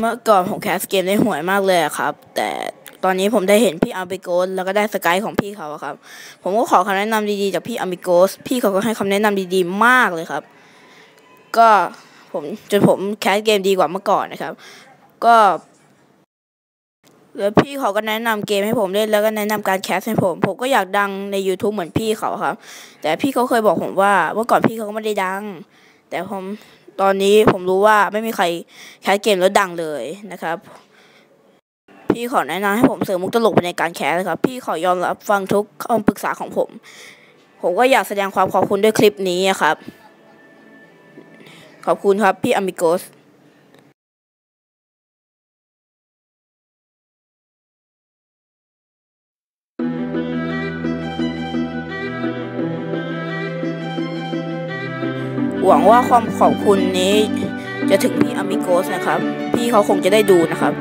เมื่อก่อนผมแคสเกมได้ห่วยมากเลยครับ แต่ตอนนี้ผมได้เห็นพี่อาร์บิโกสแล้วก็ได้สกายของพี่เขาครับ ผมก็ขอคำแนะนำดีๆจากพี่อาร์บิโกสพี่เขาก็ให้คำแนะนำดีๆมากเลยครับ ก็ผมจนผมแคสเกมดีกว่าเมื่อก่อนนะครับ ก็ แล้วพี่เขาก็แนะนำเกมให้ผมเล่นแล้วก็แนะนำการแคสให้ผม ผมก็อยากดังใน YouTube เหมือนพี่เขาครับ แต่พี่เขาเคยบอกผมว่าเมื่อก่อนพี่เขาก็ไม่ได้ดัง แต่ผมตอนนี้ผมรู้ว่าไม่มีใครแคสเกมแล้วดังเลยนะครับ พี่ขอแนะนำให้ผมเสริมมุกตลกไปในการแคสครับ พี่ขอยอมรับฟังทุกคำปรึกษาของผม ผมก็อยากแสดงความขอบคุณด้วยคลิปนี้ครับ ขอบคุณครับพี่อ m มิโกส หวังว่าความขอบคุณนี้จะถึงพี่อามิโกสนะครับ พี่เขาคงจะได้ดูนะครับ